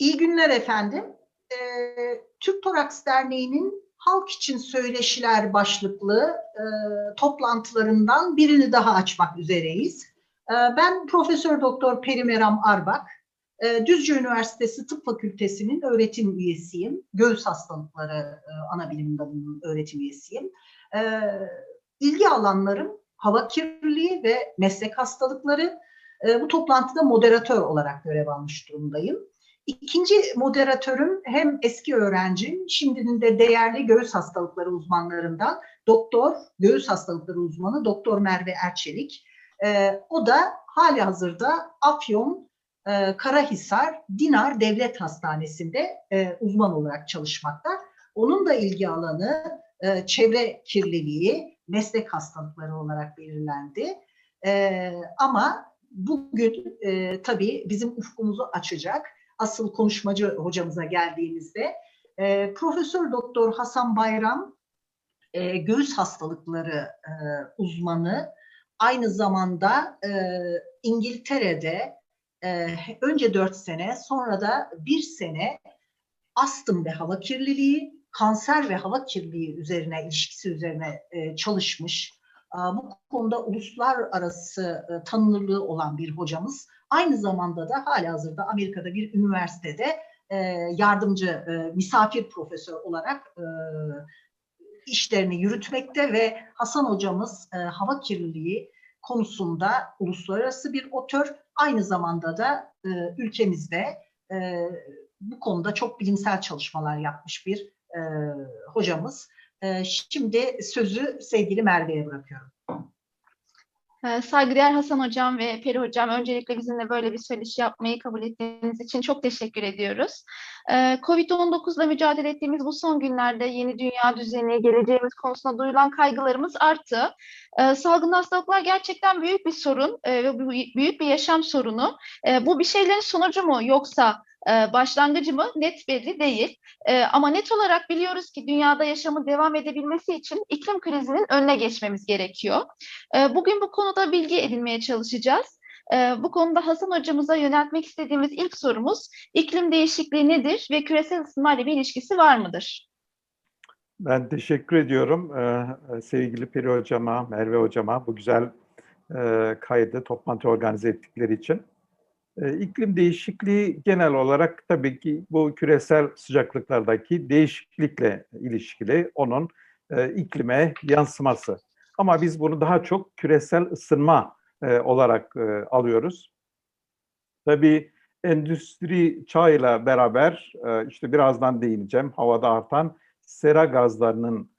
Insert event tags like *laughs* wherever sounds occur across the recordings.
İyi günler efendim. Ee, Türk Toraks Derneği'nin Halk için Söyleşiler başlıklı e, toplantılarından birini daha açmak üzereyiz. Ee, ben Profesör Doktor Perimeram Arbak, e, Düzce Üniversitesi Tıp Fakültesi'nin öğretim üyesiyim. Göğüs hastalıkları e, ana bilim dalının öğretim üyesiyim. Ee, ilgi alanlarım hava kirliliği ve meslek hastalıkları. E, bu toplantıda moderatör olarak görev almış durumdayım. İkinci moderatörüm hem eski öğrencim, şimdinin de değerli göğüs hastalıkları uzmanlarından doktor, göğüs hastalıkları uzmanı Doktor Merve Erçelik. Ee, o da hali hazırda Afyon e, Karahisar Dinar Devlet Hastanesi'nde e, uzman olarak çalışmakta. Onun da ilgi alanı e, çevre kirliliği, meslek hastalıkları olarak belirlendi. E, ama bugün e, tabii bizim ufkumuzu açacak asıl konuşmacı hocamıza geldiğimizde e, Profesör Doktor Hasan Bayram e, göğüs hastalıkları e, uzmanı aynı zamanda e, İngiltere'de e, önce dört sene sonra da bir sene astım ve hava kirliliği, kanser ve hava kirliliği üzerine ilişkisi üzerine e, çalışmış. Bu konuda uluslararası e, tanınırlığı olan bir hocamız. Aynı zamanda da hala hazırda Amerika'da bir üniversitede e, yardımcı e, misafir profesör olarak e, işlerini yürütmekte ve Hasan hocamız e, hava kirliliği konusunda uluslararası bir otör. Aynı zamanda da e, ülkemizde e, bu konuda çok bilimsel çalışmalar yapmış bir e, hocamız. E, şimdi sözü sevgili Merve'ye bırakıyorum. Ee, Saygıdeğer Hasan Hocam ve Peri Hocam öncelikle bizimle böyle bir söyleşi yapmayı kabul ettiğiniz için çok teşekkür ediyoruz. Ee, Covid-19 ile mücadele ettiğimiz bu son günlerde yeni dünya düzeni, geleceğimiz konusunda duyulan kaygılarımız arttı. Ee, salgın hastalıklar gerçekten büyük bir sorun e, ve büyük bir yaşam sorunu. Bu bir şeylerin sonucu mu yoksa e, başlangıcı mı net belli değil. E, ama net olarak biliyoruz ki dünyada yaşamın devam edebilmesi için iklim krizinin önüne geçmemiz gerekiyor. E, bugün bu konuda bilgi edinmeye çalışacağız. Bu konuda Hasan hocamıza yöneltmek istediğimiz ilk sorumuz iklim değişikliği nedir ve küresel ısınma ile bir ilişkisi var mıdır? Ben teşekkür ediyorum sevgili Peri hocama, Merve hocama bu güzel kaydı, toplantı organize ettikleri için. E, iklim değişikliği genel olarak tabii ki bu küresel sıcaklıklardaki değişiklikle ilişkili onun e, iklime yansıması. Ama biz bunu daha çok küresel ısınma e, olarak e, alıyoruz. Tabii endüstri çağıyla beraber işte birazdan değineceğim havada artan sera gazlarının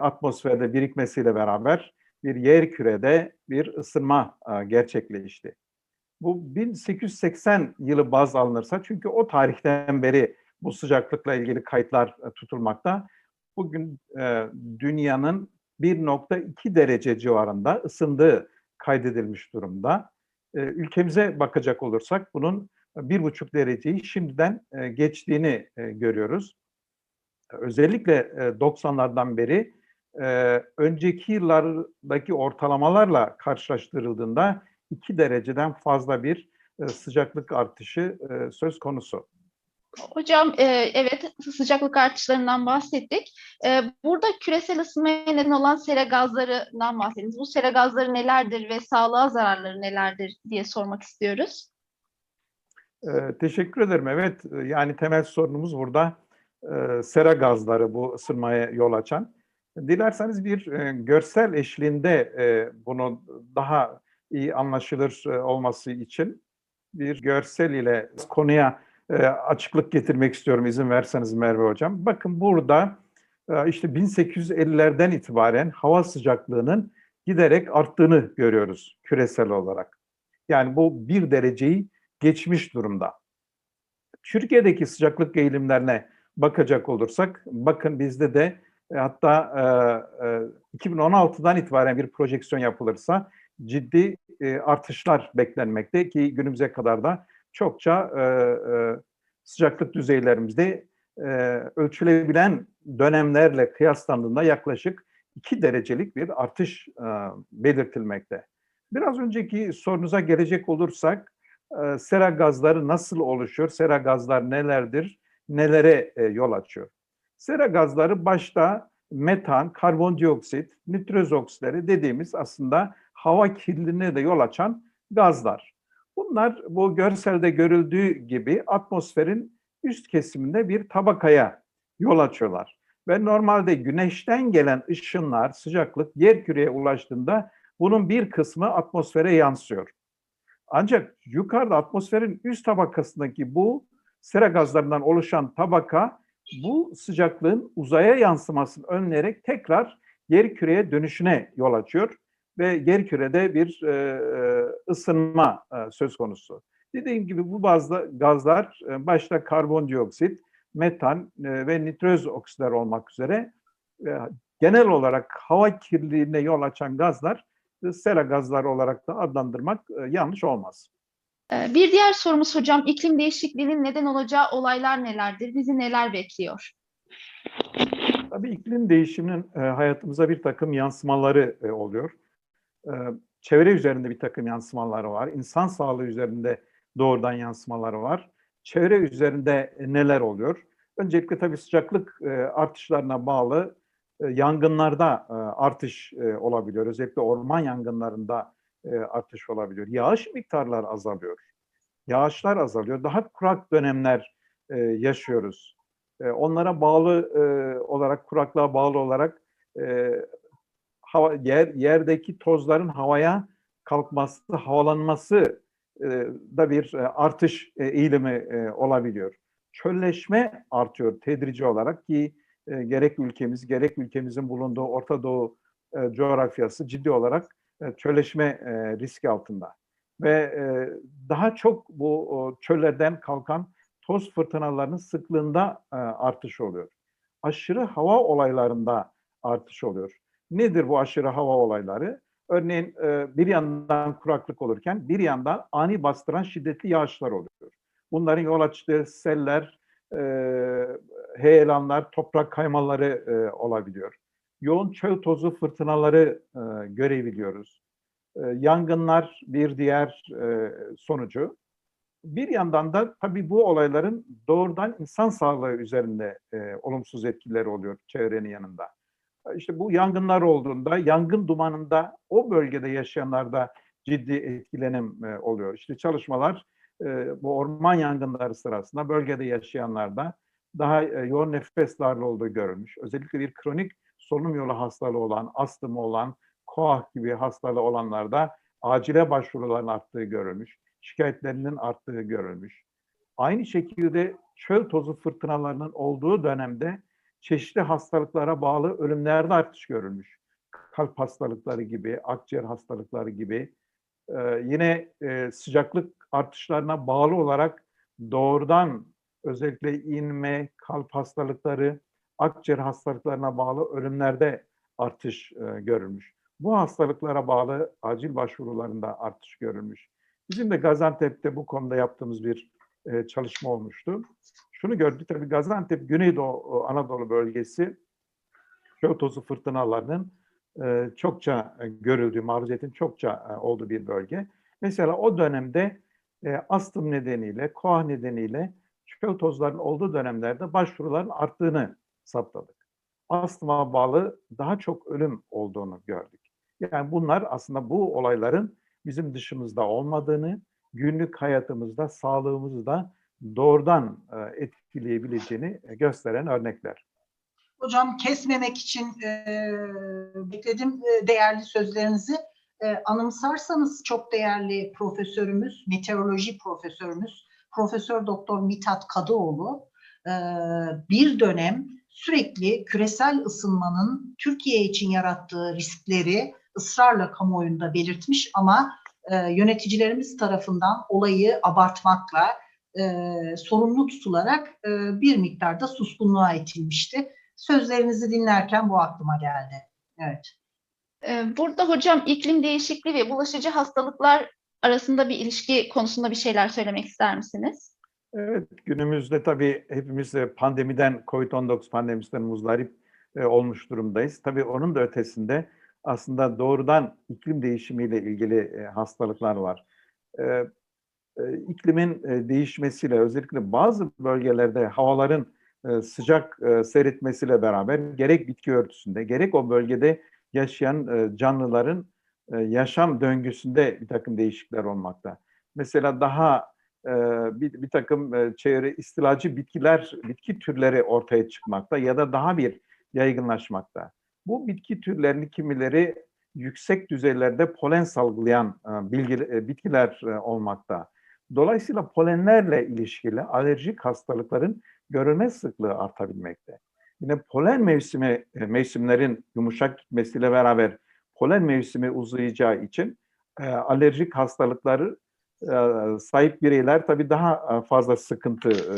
atmosferde birikmesiyle beraber bir yer kürede bir ısınma gerçekleşti. Bu 1880 yılı baz alınırsa çünkü o tarihten beri bu sıcaklıkla ilgili kayıtlar e, tutulmakta. Bugün e, dünyanın 1.2 derece civarında ısındığı kaydedilmiş durumda. E, ülkemize bakacak olursak bunun 1.5 dereceyi şimdiden e, geçtiğini e, görüyoruz. Özellikle e, 90'lardan beri e, önceki yıllardaki ortalamalarla karşılaştırıldığında 2 dereceden fazla bir e, sıcaklık artışı e, söz konusu. Hocam e, evet sıcaklık artışlarından bahsettik. Burada küresel ısınmaya neden olan sera gazlarından bahsettiniz. Bu sera gazları nelerdir ve sağlığa zararları nelerdir diye sormak istiyoruz. Teşekkür ederim. Evet yani temel sorunumuz burada sera gazları bu ısınmaya yol açan. Dilerseniz bir görsel eşliğinde bunu daha iyi anlaşılır e, olması için bir görsel ile konuya e, açıklık getirmek istiyorum izin verseniz Merve Hocam. Bakın burada e, işte 1850'lerden itibaren hava sıcaklığının giderek arttığını görüyoruz küresel olarak. Yani bu bir dereceyi geçmiş durumda. Türkiye'deki sıcaklık eğilimlerine bakacak olursak, bakın bizde de hatta e, e, 2016'dan itibaren bir projeksiyon yapılırsa ciddi e, artışlar beklenmekte ki günümüze kadar da çokça e, e, sıcaklık düzeylerimizde ölçülebilen dönemlerle kıyaslandığında yaklaşık 2 derecelik bir artış belirtilmekte. Biraz önceki sorunuza gelecek olursak e, sera gazları nasıl oluşuyor? Sera gazlar nelerdir? Nelere yol açıyor? Sera gazları başta metan, karbondioksit, nitroz oksitleri dediğimiz aslında hava kirliliğine de yol açan gazlar. Bunlar bu görselde görüldüğü gibi atmosferin üst kesiminde bir tabakaya yol açıyorlar. Ve normalde güneşten gelen ışınlar, sıcaklık yer küreye ulaştığında bunun bir kısmı atmosfere yansıyor. Ancak yukarıda atmosferin üst tabakasındaki bu sera gazlarından oluşan tabaka bu sıcaklığın uzaya yansımasını önleyerek tekrar yer küreye dönüşüne yol açıyor ve yer kürede bir e, e, ısınma e, söz konusu. Dediğim gibi bu bazı gazlar e, başta karbondioksit, metan e, ve nitroz oksitler olmak üzere e, genel olarak hava kirliliğine yol açan gazlar e, sera gazları olarak da adlandırmak e, yanlış olmaz. Ee, Bir diğer sorumuz hocam, iklim değişikliğinin neden olacağı olaylar nelerdir? Bizi neler bekliyor? Tabii iklim değişiminin e, hayatımıza bir takım yansımaları e, oluyor. Çevre üzerinde bir takım yansımaları var. İnsan sağlığı üzerinde doğrudan yansımaları var. Çevre üzerinde e, neler oluyor? Öncelikle tabii sıcaklık artışlarına bağlı yangınlarda artış e, olabiliyor. Özellikle orman yangınlarında artış olabiliyor. Yağış miktarları azalıyor. Yağışlar azalıyor. Daha kurak dönemler yaşıyoruz. Onlara bağlı olarak, kuraklığa bağlı olarak hava, yer yerdeki tozların havaya kalkması, havalanması e, da bir e, artış e, eğilimi e, olabiliyor. Çölleşme artıyor tedrici olarak ki e, gerek ülkemiz, gerek ülkemizin bulunduğu Orta Doğu e, coğrafyası ciddi olarak e, çölleşme e, riski altında. Ve e, daha çok bu o, çöllerden kalkan toz fırtınalarının sıklığında e, artış oluyor. Aşırı hava olaylarında artış oluyor. Nedir bu aşırı hava olayları? Örneğin e, bir yandan kuraklık olurken bir yandan ani bastıran şiddetli yağışlar oluyor. Bunların yol açtığı seller, e, heyelanlar, toprak kaymaları e, olabiliyor. Yoğun çöl tozu fırtınaları e, görebiliyoruz. Yangınlar bir diğer sonucu. Bir yandan da tabii bu olayların doğrudan insan sağlığı üzerinde olumsuz etkileri oluyor çevrenin yanında. İşte bu yangınlar olduğunda, yangın dumanında o bölgede yaşayanlarda ciddi etkilenim e, oluyor. İşte çalışmalar e, bu orman yangınları sırasında bölgede yaşayanlarda daha e, yoğun nefes darlığı olduğu görülmüş. Özellikle bir kronik solunum yolu hastalığı olan, astım olan, koah gibi hastalığı olanlarda acile başvuruların arttığı görülmüş. Şikayetlerinin arttığı görülmüş. Aynı şekilde çöl tozu fırtınalarının olduğu dönemde çeşitli hastalıklara bağlı ölümlerde artış görülmüş. Kalp hastalıkları gibi, akciğer hastalıkları gibi. Ee, yine e, sıcaklık artışlarına bağlı olarak doğrudan özellikle inme, kalp hastalıkları, akciğer hastalıklarına bağlı ölümlerde artış e, görülmüş. Bu hastalıklara bağlı acil başvurularında artış görülmüş. Bizim de Gaziantep'te bu konuda yaptığımız bir e, çalışma olmuştu. Şunu gördük tabii Gaziantep Güneydoğu Anadolu bölgesi tozu fırtınalarının e, çokça e, görüldüğü, maruziyetin çokça e, olduğu bir bölge. Mesela o dönemde e, astım nedeniyle, koah nedeniyle çöl tozlarının olduğu dönemlerde başvuruların arttığını saptadık. Astıma bağlı daha çok ölüm olduğunu gördük. Yani bunlar aslında bu olayların bizim dışımızda olmadığını, günlük hayatımızda, sağlığımızda doğrudan e, etkileyebileceğini gösteren örnekler. Hocam kesmemek için e, bekledim e, değerli sözlerinizi. E, anımsarsanız çok değerli profesörümüz, meteoroloji profesörümüz, Profesör Doktor Mithat Kadıoğlu e, bir dönem sürekli küresel ısınmanın Türkiye için yarattığı riskleri ısrarla kamuoyunda belirtmiş ama e, yöneticilerimiz tarafından olayı abartmakla, e, sorumlu tutularak e, bir miktarda suskunluğa itilmişti. Sözlerinizi dinlerken bu aklıma geldi. Evet. Burada hocam iklim değişikliği ve bulaşıcı hastalıklar arasında bir ilişki konusunda bir şeyler söylemek ister misiniz? Evet, günümüzde tabii hepimiz de pandemiden, COVID-19 pandemisinden muzdarip e, olmuş durumdayız. Tabii onun da ötesinde aslında doğrudan iklim değişimiyle ilgili e, hastalıklar var. E, iklimin e, değişmesiyle özellikle bazı bölgelerde havaların e, sıcak e, seyretmesiyle beraber gerek bitki örtüsünde gerek o bölgede yaşayan e, canlıların yaşam döngüsünde bir takım değişiklikler olmakta. Mesela daha bir, bir takım çevre istilacı bitkiler, bitki türleri ortaya çıkmakta ya da daha bir yaygınlaşmakta. Bu bitki türlerini kimileri yüksek düzeylerde polen salgılayan bilgi, bitkiler olmakta. Dolayısıyla polenlerle ilişkili alerjik hastalıkların görülme sıklığı artabilmekte. Yine polen mevsimi e, mevsimlerin yumuşak gitmesiyle beraber polen mevsimi uzayacağı için e, alerjik hastalıkları e, sahip bireyler tabii daha e, fazla sıkıntı e,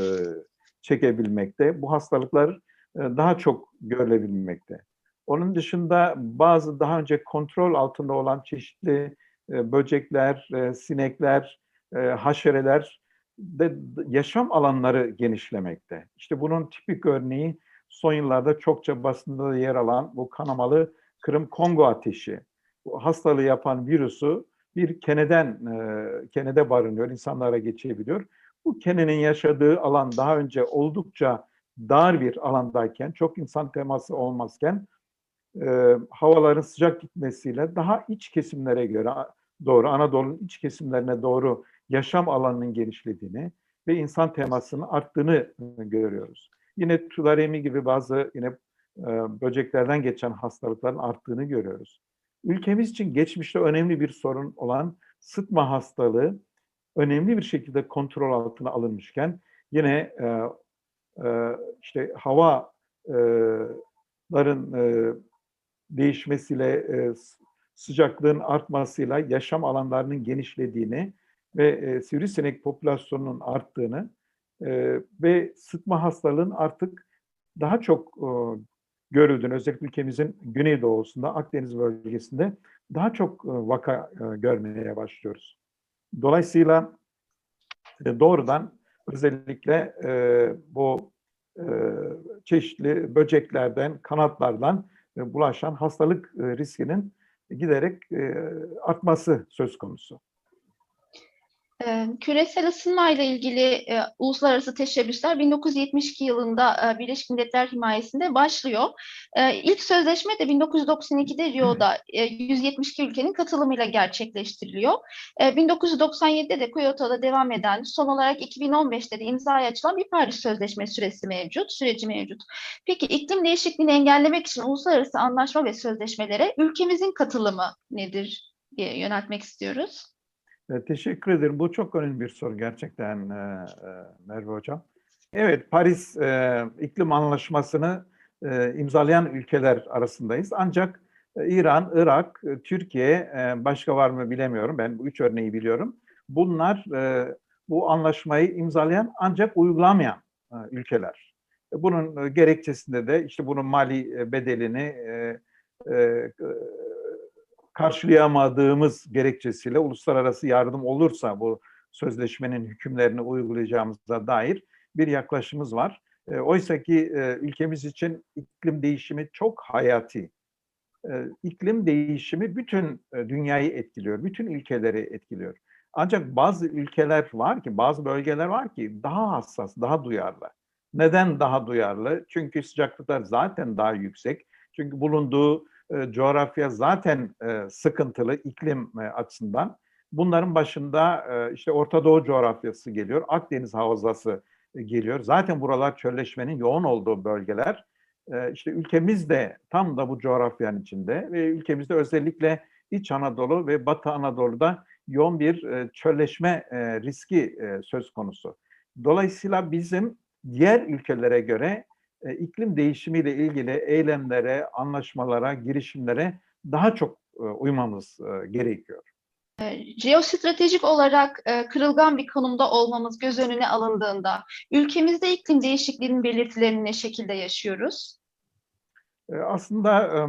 çekebilmekte. Bu hastalıklar e, daha çok görülebilmekte. Onun dışında bazı daha önce kontrol altında olan çeşitli e, böcekler, e, sinekler, e, haşereler de yaşam alanları genişlemekte. İşte bunun tipik örneği son yıllarda çokça basında da yer alan bu kanamalı Kırım Kongo ateşi. Bu hastalığı yapan virüsü bir keneden, e, kenede barınıyor, insanlara geçebiliyor. Bu kenenin yaşadığı alan daha önce oldukça dar bir alandayken, çok insan teması olmazken e, havaların sıcak gitmesiyle daha iç kesimlere göre doğru, Anadolu'nun iç kesimlerine doğru yaşam alanının genişlediğini ve insan temasının arttığını e, görüyoruz. Yine tularemi gibi bazı yine e, böceklerden geçen hastalıkların arttığını görüyoruz. Ülkemiz için geçmişte önemli bir sorun olan sıtma hastalığı önemli bir şekilde kontrol altına alınmışken yine e, e, işte havaların e, değişmesiyle e, sıcaklığın artmasıyla yaşam alanlarının genişlediğini ve e, sivrisinek popülasyonunun arttığını e, ve sıtma hastalığın artık daha çok e, görüldüğünü, özellikle ülkemizin güneydoğusunda, Akdeniz bölgesinde daha çok e, vaka e, görmeye başlıyoruz. Dolayısıyla e, doğrudan özellikle e, bu e, çeşitli böceklerden, kanatlardan e, bulaşan hastalık e, riskinin giderek e, artması söz konusu. Ee, Küresel ısınma ile ilgili e, uluslararası teşebbüsler 1972 yılında e, Birleşmiş Milletler himayesinde başlıyor. E, ilk sözleşme de 1992'de Rio'da e, 172 ülkenin katılımıyla gerçekleştiriliyor. E, 1997'de de Kyoto'da devam eden, son olarak 2015'te de imzaya açılan bir Paris Sözleşme süresi mevcut, süreci mevcut. Peki iklim değişikliğini engellemek için uluslararası anlaşma ve sözleşmelere ülkemizin katılımı nedir diye yöneltmek istiyoruz. E, Teşekkür ederim. Bu çok önemli bir soru gerçekten e, e, Merve Hocam. Evet, Paris e, İklim Anlaşması'nı e, imzalayan ülkeler arasındayız. Ancak İran, Irak, Türkiye, başka var mı bilemiyorum. Ben bu üç örneği biliyorum. Bunlar bu anlaşmayı imzalayan ancak uygulamayan ülkeler. Bunun gerekçesinde de işte bunun mali bedelini karşılayamadığımız gerekçesiyle uluslararası yardım olursa bu sözleşmenin hükümlerini uygulayacağımıza dair bir yaklaşımımız var. E, Oysa ki e, ülkemiz için iklim değişimi çok hayati. E, İklim değişimi bütün e, dünyayı etkiliyor, bütün ülkeleri etkiliyor. Ancak bazı ülkeler var ki, bazı bölgeler var ki daha hassas, daha duyarlı. Neden daha duyarlı? Çünkü sıcaklıklar zaten daha yüksek. Çünkü bulunduğu e, coğrafya zaten e, sıkıntılı iklim e, açısından. Bunların başında işte Orta Doğu coğrafyası geliyor, Akdeniz havzası geliyor. Zaten buralar çölleşmenin yoğun olduğu bölgeler. E, işte ülkemiz de tam da bu coğrafyanın içinde ve ülkemizde özellikle İç Anadolu ve Batı Anadolu'da yoğun bir çölleşme riski söz konusu. Dolayısıyla bizim diğer ülkelere göre e, iklim değişimiyle ilgili eylemlere, anlaşmalara, girişimlere daha çok e, uymamız e, gerekiyor. Jeostratejik olarak kırılgan bir konumda olmamız göz önüne alındığında ülkemizde iklim değişikliğinin belirtilerini ne şekilde yaşıyoruz? Aslında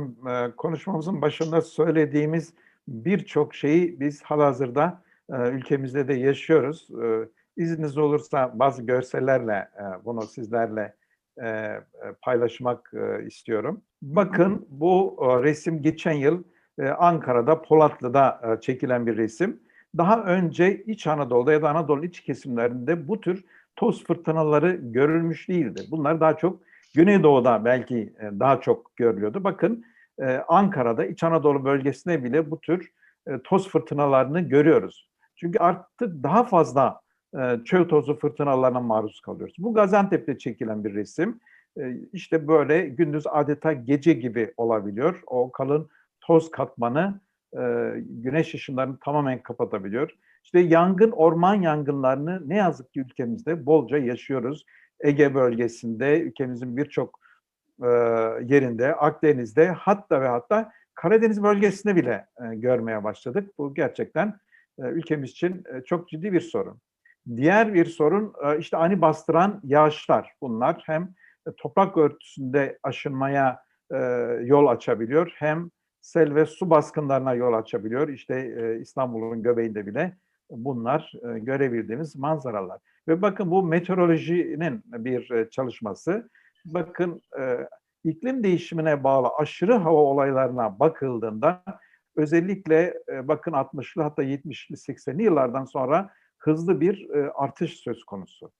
konuşmamızın başında söylediğimiz birçok şeyi biz halihazırda ülkemizde de yaşıyoruz. İzniniz olursa bazı görsellerle bunu sizlerle e, e, paylaşmak e, istiyorum. Bakın bu e, resim geçen yıl e, Ankara'da Polatlı'da e, çekilen bir resim. daha önce İç Anadolu'da ya da Anadolu iç kesimlerinde bu tür toz fırtınaları görülmüş değildi. Bunlar daha çok Güneydoğu'da belki e, daha çok görülüyordu. Bakın e, Ankara'da İç Anadolu bölgesinde bile bu tür e, toz fırtınalarını görüyoruz. Çünkü artık daha fazla çöl tozu fırtınalarına maruz kalıyoruz. Bu Gaziantep'te çekilen bir resim. E, işte böyle gündüz adeta gece gibi olabiliyor. O kalın toz katmanı e, güneş ışınlarını tamamen kapatabiliyor. İşte yangın, orman yangınlarını ne yazık ki ülkemizde bolca yaşıyoruz. Ege bölgesinde, ülkemizin birçok e, yerinde, Akdeniz'de hatta ve hatta Karadeniz bölgesinde bile e, görmeye başladık. Bu gerçekten ülkemiz için çok ciddi bir sorun. Diğer bir sorun e, işte ani bastıran yağışlar. Bunlar hem e, toprak örtüsünde aşınmaya e, yol açabiliyor hem sel ve su baskınlarına yol açabiliyor. İşte İstanbul'un göbeğinde bile bunlar görebildiğimiz manzaralar. Ve bakın bu meteorolojinin bir çalışması. Bakın iklim değişimine bağlı aşırı hava olaylarına bakıldığında özellikle bakın 60'lı hatta 70'li 80'li yıllardan sonra hızlı bir e, artış söz konusu.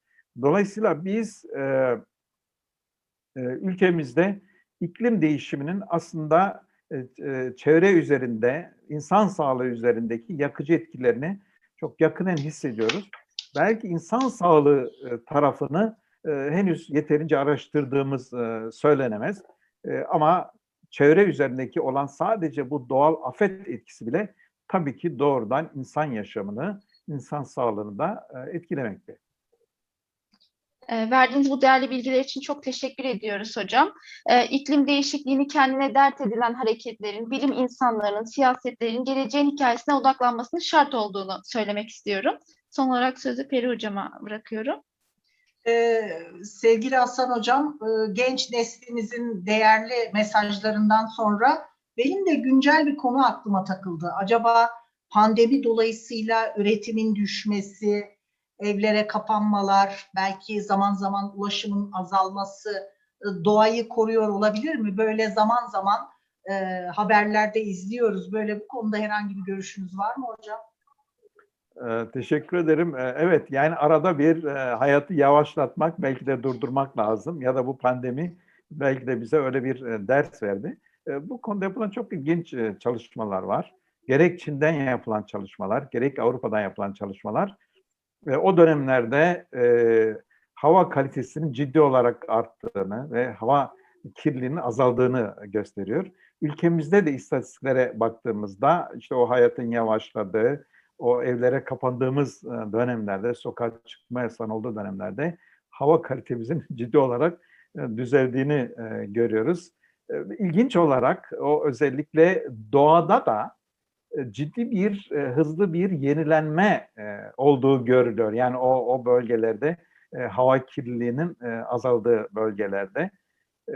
Dolayısıyla biz e, e, ülkemizde iklim değişiminin aslında e, e, çevre üzerinde, insan sağlığı üzerindeki yakıcı etkilerini çok yakından hissediyoruz. Belki insan sağlığı e, tarafını e, henüz yeterince araştırdığımız e, söylenemez. E, ama çevre üzerindeki olan sadece bu doğal afet etkisi bile tabii ki doğrudan insan yaşamını, insan sağlığını da e, etkilemekte. E, verdiğiniz bu değerli bilgiler için çok teşekkür ediyoruz hocam. E, iklim değişikliğini kendine dert edilen hareketlerin, bilim insanlarının, siyasetlerin geleceğin hikayesine odaklanmasının şart olduğunu söylemek istiyorum. Son olarak sözü Peri hocama bırakıyorum. Ee, sevgili Hasan Hocam, genç neslimizin değerli mesajlarından sonra benim de güncel bir konu aklıma takıldı. Acaba pandemi dolayısıyla üretimin düşmesi, evlere kapanmalar, belki zaman zaman ulaşımın azalması e, doğayı koruyor olabilir mi? Böyle zaman zaman e, haberlerde izliyoruz. Böyle bu konuda herhangi bir görüşünüz var mı hocam? Ee, teşekkür ederim. Ee, evet, yani arada bir e, hayatı yavaşlatmak, belki de durdurmak lazım. Ya da bu pandemi belki de bize öyle bir e, ders verdi. E, bu konuda yapılan çok ilginç e, çalışmalar var. Gerek Çin'den yapılan çalışmalar, gerek Avrupa'dan yapılan çalışmalar. Ve o dönemlerde e, hava kalitesinin ciddi olarak arttığını ve hava kirliliğinin azaldığını gösteriyor. Ülkemizde de istatistiklere baktığımızda işte o hayatın yavaşladığı, o evlere kapandığımız e, dönemlerde, sokağa çıkma yasağının olduğu dönemlerde hava kalitemizin *laughs* ciddi olarak e, düzeldiğini e, görüyoruz. İlginç olarak o özellikle doğada da ciddi bir e, hızlı bir yenilenme e, olduğu görülüyor. Yani o o bölgelerde e, hava kirliliğinin e, azaldığı bölgelerde e,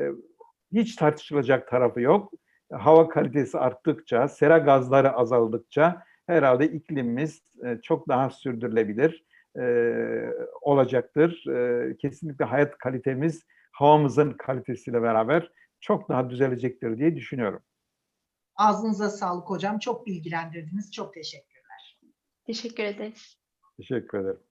hiç tartışılacak tarafı yok. Hava kalitesi arttıkça, sera gazları azaldıkça herhalde iklimimiz e, çok daha sürdürülebilir e, olacaktır. E, kesinlikle hayat kalitemiz havamızın kalitesiyle beraber çok daha düzelecektir diye düşünüyorum. Ağzınıza sağlık hocam. Çok bilgilendirdiniz. Çok teşekkürler. Teşekkür ederiz. Teşekkür ederim.